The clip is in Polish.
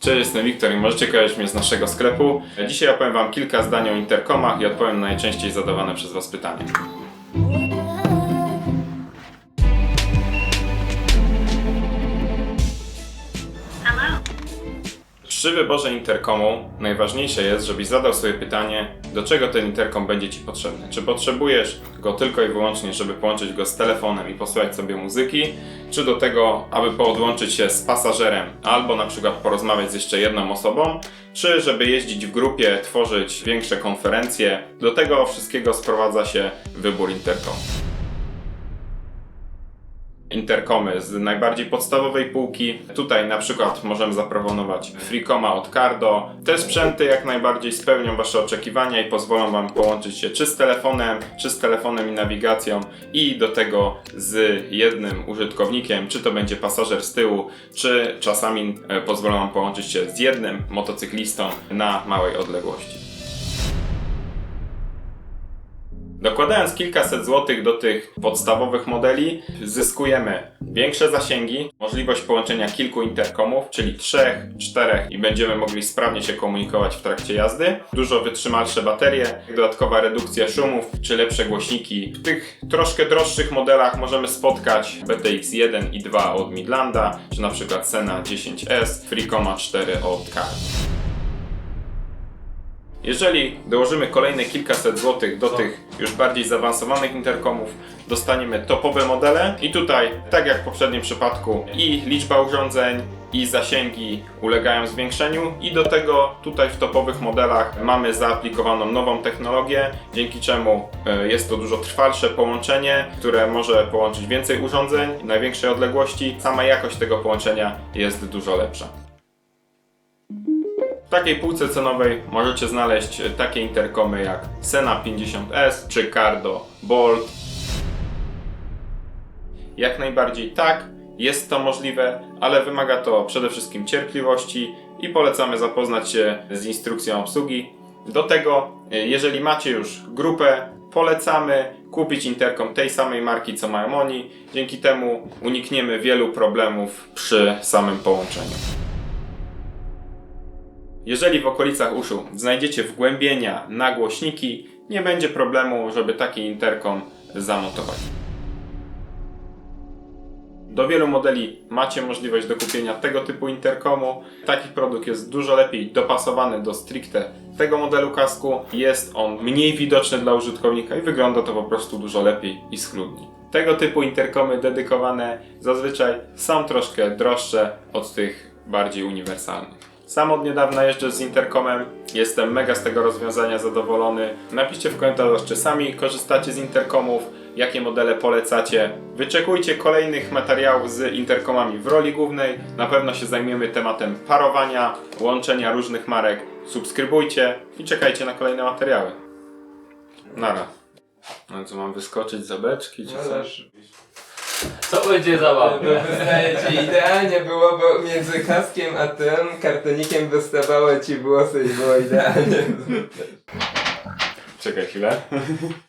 Cześć, jestem Wiktor i możecie kojarzyć mnie z naszego sklepu. Dzisiaj opowiem Wam kilka zdań o interkomach i odpowiem na najczęściej zadawane przez Was pytania. Przy wyborze interkomu najważniejsze jest, żebyś zadał sobie pytanie, do czego ten interkom będzie Ci potrzebny. Czy potrzebujesz go tylko i wyłącznie, żeby połączyć go z telefonem i posłuchać sobie muzyki, czy do tego, aby podłączyć się z pasażerem, albo na przykład porozmawiać z jeszcze jedną osobą, czy żeby jeździć w grupie, tworzyć większe konferencje. Do tego wszystkiego sprowadza się wybór interkomu interkomy z najbardziej podstawowej półki. Tutaj na przykład możemy zaproponować Freecoma od Cardo. Te sprzęty jak najbardziej spełnią Wasze oczekiwania i pozwolą Wam połączyć się czy z telefonem, czy z telefonem i nawigacją i do tego z jednym użytkownikiem, czy to będzie pasażer z tyłu, czy czasami e, pozwolą Wam połączyć się z jednym motocyklistą na małej odległości. Dokładając kilkaset złotych do tych podstawowych modeli, zyskujemy większe zasięgi, możliwość połączenia kilku interkomów, czyli trzech, czterech i będziemy mogli sprawnie się komunikować w trakcie jazdy, dużo wytrzymalsze baterie, dodatkowa redukcja szumów, czy lepsze głośniki. W tych troszkę droższych modelach możemy spotkać BTX 1 i 2 od Midlanda, czy na przykład Sena 10S, Freecoma 4 od Car. Jeżeli dołożymy kolejne kilkaset złotych do tych już bardziej zaawansowanych interkomów, dostaniemy topowe modele i tutaj, tak jak w poprzednim przypadku, i liczba urządzeń, i zasięgi ulegają zwiększeniu i do tego tutaj w topowych modelach mamy zaaplikowaną nową technologię, dzięki czemu e, jest to dużo trwalsze połączenie, które może połączyć więcej urządzeń największej odległości. Sama jakość tego połączenia jest dużo lepsza. W takiej półce cenowej możecie znaleźć takie interkomy jak Sena 50S czy Cardo Bolt. Jak najbardziej tak, jest to możliwe, ale wymaga to przede wszystkim cierpliwości i polecamy zapoznać się z instrukcją obsługi. Do tego, e, jeżeli macie już grupę, polecamy kupić interkom tej samej marki co mają oni. Dzięki temu unikniemy wielu problemów przy samym połączeniu. Jeżeli w okolicach uszu znajdziecie wgłębienia na głośniki, nie będzie problemu, żeby taki interkom zamontować. Do wielu modeli macie możliwość do kupienia tego typu interkomu. Taki produkt jest dużo lepiej dopasowany do stricte tego modelu kasku. Jest on mniej widoczny dla użytkownika i wygląda to po prostu dużo lepiej i schludniej. Tego typu interkomy dedykowane zazwyczaj są troszkę droższe od tych bardziej uniwersalnych. Sam od niedawna jeżdżę z interkomem, jestem mega z tego rozwiązania zadowolony. Napiszcie w komentarzach, czy sami korzystacie z interkomów, jakie modele polecacie. Wyczekujcie kolejnych materiałów z interkomami w roli głównej. Na pewno się zajmiemy tematem parowania, łączenia różnych marek. Subskrybujcie i czekajcie na kolejne materiały. Nara. No co, mam wyskoczyć za beczki czy coś? Co będzie zabawne? Wydaje ci idealnie było, bo między kaskiem a tym kartonikiem wystawało ci włosy i było idealnie. Czekaj chwilę.